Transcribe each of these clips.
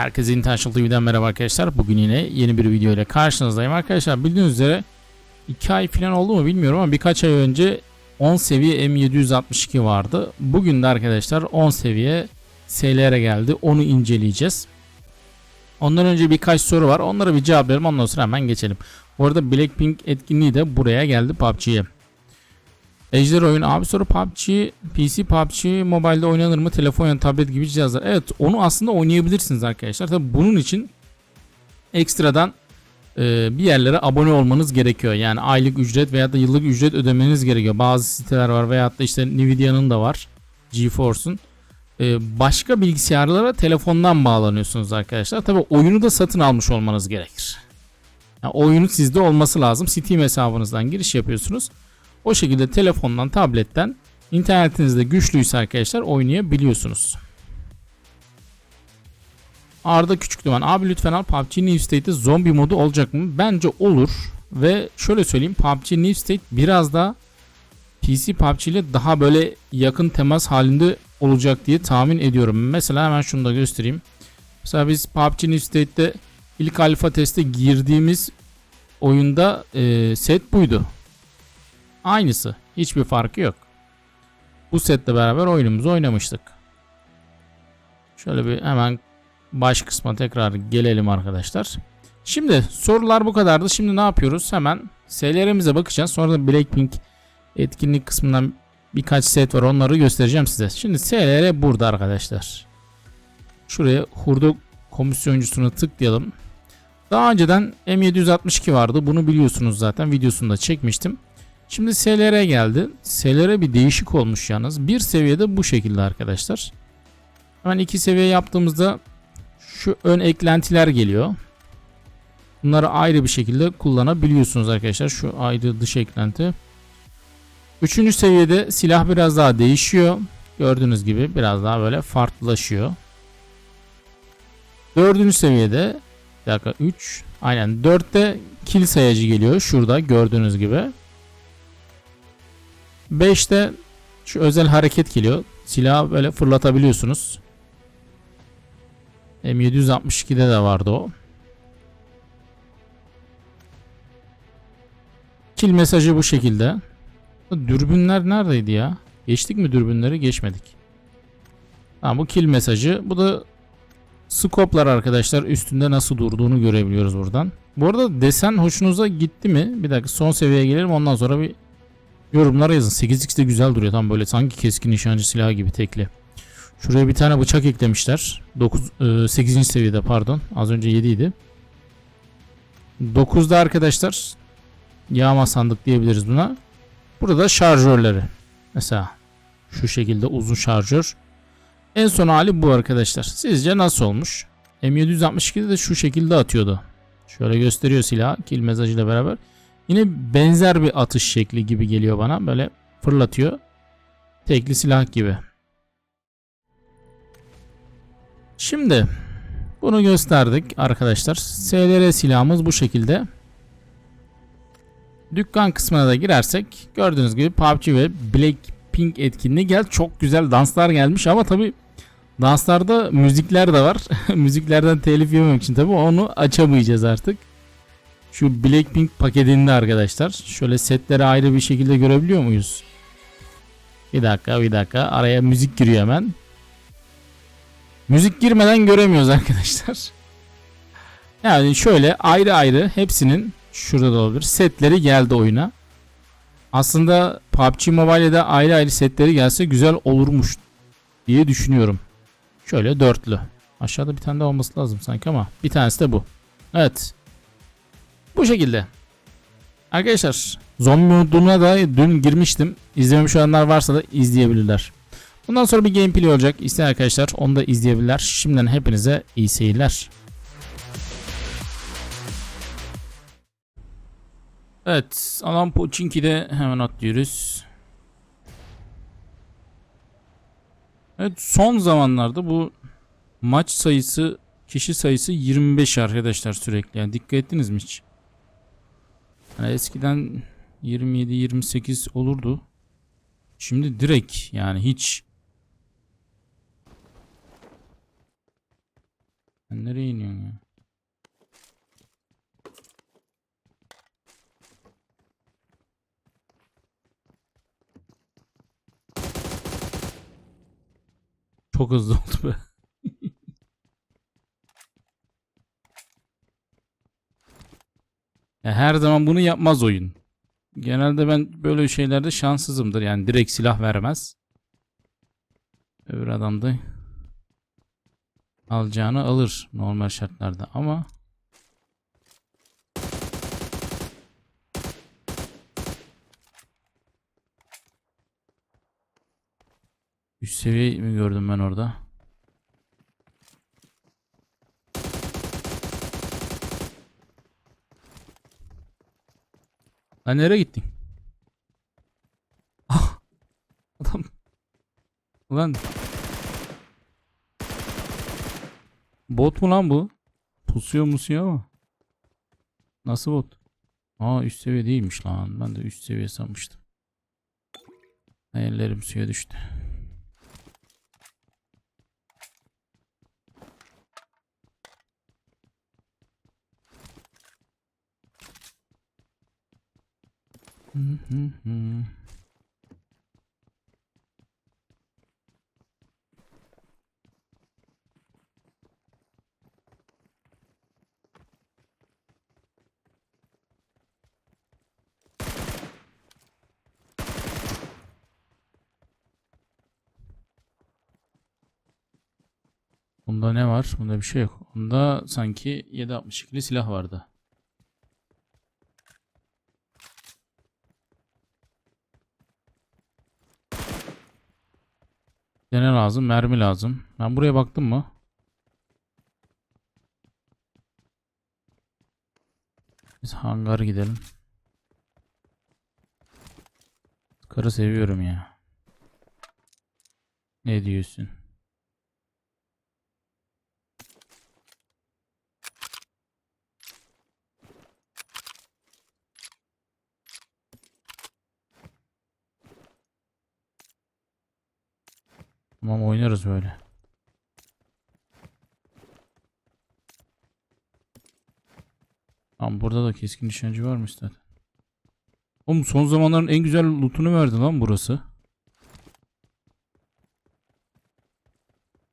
Herkese International TV'den merhaba arkadaşlar. Bugün yine yeni bir video ile karşınızdayım arkadaşlar. Bildiğiniz üzere 2 ay falan oldu mu bilmiyorum ama birkaç ay önce 10 seviye M762 vardı. Bugün de arkadaşlar 10 seviye SLR geldi. Onu inceleyeceğiz. Ondan önce birkaç soru var. Onlara bir cevaplayalım. Ondan sonra hemen geçelim. Bu arada Blackpink etkinliği de buraya geldi PUBG'ye. Ejder oyun abi soru PUBG, PC PUBG mobilde oynanır mı? Telefon ya tablet gibi cihazlar. Evet onu aslında oynayabilirsiniz arkadaşlar. Tabi bunun için ekstradan e, bir yerlere abone olmanız gerekiyor. Yani aylık ücret veya da yıllık ücret ödemeniz gerekiyor. Bazı siteler var veya da işte Nvidia'nın da var. GeForce'un. E, başka bilgisayarlara telefondan bağlanıyorsunuz arkadaşlar. Tabi oyunu da satın almış olmanız gerekir. Yani oyunu sizde olması lazım. Steam hesabınızdan giriş yapıyorsunuz. O şekilde telefondan, tabletten internetinizde güçlüyse arkadaşlar oynayabiliyorsunuz. Arda Küçükduman abi lütfen al PUBG New State'de zombi modu olacak mı? Bence olur ve şöyle söyleyeyim PUBG New State biraz da PC PUBG ile daha böyle yakın temas halinde olacak diye tahmin ediyorum. Mesela hemen şunu da göstereyim. Mesela biz PUBG New State'de ilk alfa teste girdiğimiz oyunda e, set buydu. Aynısı. Hiçbir farkı yok. Bu setle beraber oyunumuzu oynamıştık. Şöyle bir hemen baş kısma tekrar gelelim arkadaşlar. Şimdi sorular bu kadardı. Şimdi ne yapıyoruz? Hemen SLR'imize bakacağız. Sonra da Blackpink etkinlik kısmından birkaç set var. Onları göstereceğim size. Şimdi SLR burada arkadaşlar. Şuraya hurda komisyoncusunu tıklayalım. Daha önceden M762 vardı. Bunu biliyorsunuz zaten. Videosunu da çekmiştim. Şimdi SLR geldi. SLR bir değişik olmuş yalnız. Bir seviyede bu şekilde arkadaşlar. Hemen iki seviye yaptığımızda şu ön eklentiler geliyor. Bunları ayrı bir şekilde kullanabiliyorsunuz arkadaşlar. Şu ayrı dış eklenti. Üçüncü seviyede silah biraz daha değişiyor. Gördüğünüz gibi biraz daha böyle farklılaşıyor. Dördüncü seviyede bir dakika 3 aynen 4'te kill sayacı geliyor. Şurada gördüğünüz gibi. 5'te şu özel hareket geliyor. Silahı böyle fırlatabiliyorsunuz. M762'de de vardı o. Kill mesajı bu şekilde. Dürbünler neredeydi ya? Geçtik mi dürbünleri? Geçmedik. Tamam bu kill mesajı. Bu da skoplar arkadaşlar üstünde nasıl durduğunu görebiliyoruz buradan. Bu arada desen hoşunuza gitti mi? Bir dakika son seviyeye gelelim ondan sonra bir Yorumlara yazın. 8x de güzel duruyor. Tam böyle sanki keskin nişancı silahı gibi tekli. Şuraya bir tane bıçak eklemişler. 9 8. seviyede pardon. Az önce 7 idi. 9'da arkadaşlar yağma sandık diyebiliriz buna. Burada şarjörleri. Mesela şu şekilde uzun şarjör. En son hali bu arkadaşlar. Sizce nasıl olmuş? M762'de de şu şekilde atıyordu. Şöyle gösteriyor silah kill mesajıyla beraber. Yine benzer bir atış şekli gibi geliyor bana. Böyle fırlatıyor. Tekli silah gibi. Şimdi bunu gösterdik arkadaşlar. SLR silahımız bu şekilde. Dükkan kısmına da girersek gördüğünüz gibi PUBG ve Blackpink etkinliği gel çok güzel danslar gelmiş ama tabi danslarda müzikler de var. Müziklerden telif yememek için tabi onu açamayacağız artık. Şu Blackpink paketinde arkadaşlar. Şöyle setleri ayrı bir şekilde görebiliyor muyuz? Bir dakika bir dakika. Araya müzik giriyor hemen. Müzik girmeden göremiyoruz arkadaşlar. Yani şöyle ayrı ayrı hepsinin şurada da olabilir. Setleri geldi oyuna. Aslında PUBG Mobile'de ayrı ayrı setleri gelse güzel olurmuş diye düşünüyorum. Şöyle dörtlü. Aşağıda bir tane de olması lazım sanki ama bir tanesi de bu. Evet. Bu şekilde. Arkadaşlar zombi moduna da dün girmiştim. İzlememiş olanlar varsa da izleyebilirler. Bundan sonra bir gameplay olacak. İsteyen arkadaşlar onu da izleyebilirler. Şimdiden hepinize iyi seyirler. Evet. Alan Pochinki'de hemen atlıyoruz. Evet son zamanlarda bu maç sayısı kişi sayısı 25 arkadaşlar sürekli. Yani dikkat ettiniz mi hiç? Yani eskiden 27-28 olurdu. Şimdi direkt yani hiç Sen nereye iniyorsun ya? Çok hızlı oldu be. Her zaman bunu yapmaz oyun. Genelde ben böyle şeylerde şanssızımdır. Yani direkt silah vermez. Öbür adam da alacağını alır normal şartlarda ama üst seviye mi gördüm ben orada? Lan nereye gittin? Ah! Adam. Ulan. Bot mu lan bu? Pusuyor musuyor ama. Nasıl bot? Aa üst seviye değilmiş lan. Ben de üst seviye sanmıştım. Hayallerim suya düştü. Bunda ne var? Bunda bir şey yok. Bunda sanki 7.62'li silah vardı. Ne lazım? Mermi lazım. Ben buraya baktım mı? Biz hangara gidelim. Karı seviyorum ya. Ne diyorsun? Tamam oynarız böyle. Tamam burada da keskin nişancı varmış zaten. Oğlum son zamanların en güzel lootunu verdi lan burası.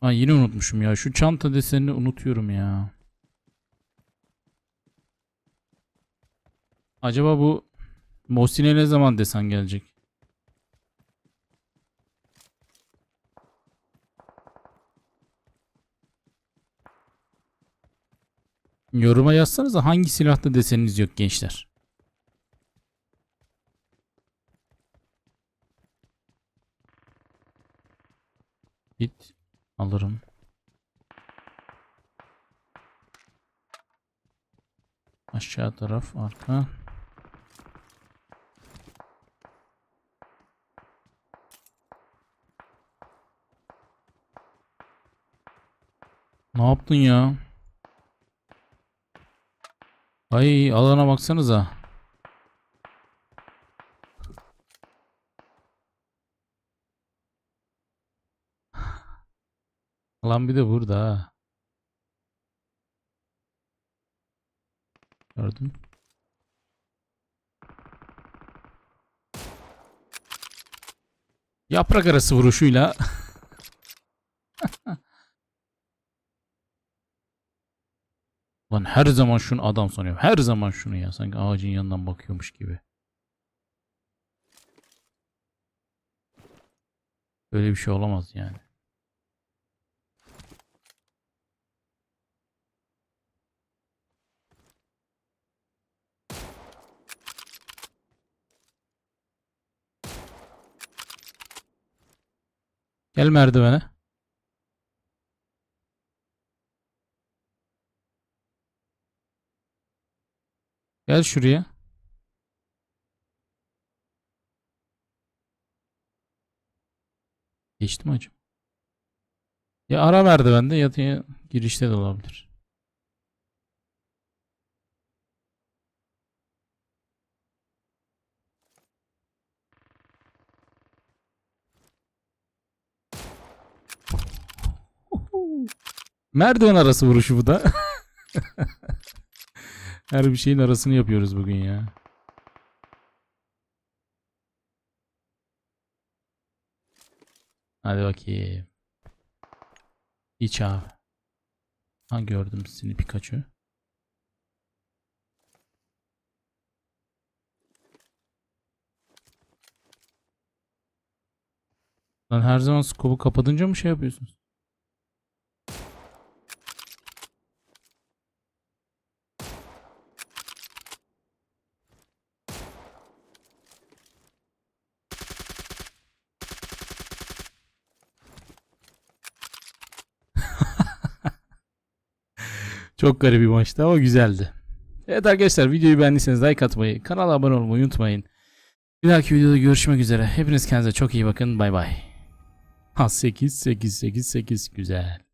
Ha yine unutmuşum ya. Şu çanta desenini unutuyorum ya. Acaba bu Mosin'e ne zaman desen gelecek? Yoruma yazsanıza hangi silahta deseniniz yok gençler. Git alırım. Aşağı taraf arka. Ne yaptın ya? Ay alana baksanıza. Lan bir de burada ha. Gördün. Yaprak arası vuruşuyla Lan her zaman şunu adam sanıyorum. Her zaman şunu ya. Sanki ağacın yanından bakıyormuş gibi. Öyle bir şey olamaz yani. Gel merdivene. Gel şuraya. Geçti mi acaba? Ya ara merdivende ya da girişte de olabilir. Merdiven arası vuruşu bu da. Her bir şeyin arasını yapıyoruz bugün ya. Hadi bakayım. İç abi. Ha gördüm seni Pikachu. Lan her zaman skopu kapatınca mı şey yapıyorsunuz? Çok garip bir maçtı ama güzeldi. Evet arkadaşlar videoyu beğendiyseniz like atmayı, kanala abone olmayı unutmayın. Bir dahaki videoda görüşmek üzere. Hepiniz kendinize çok iyi bakın. Bay bay. Ha 8 8 8 8 güzel.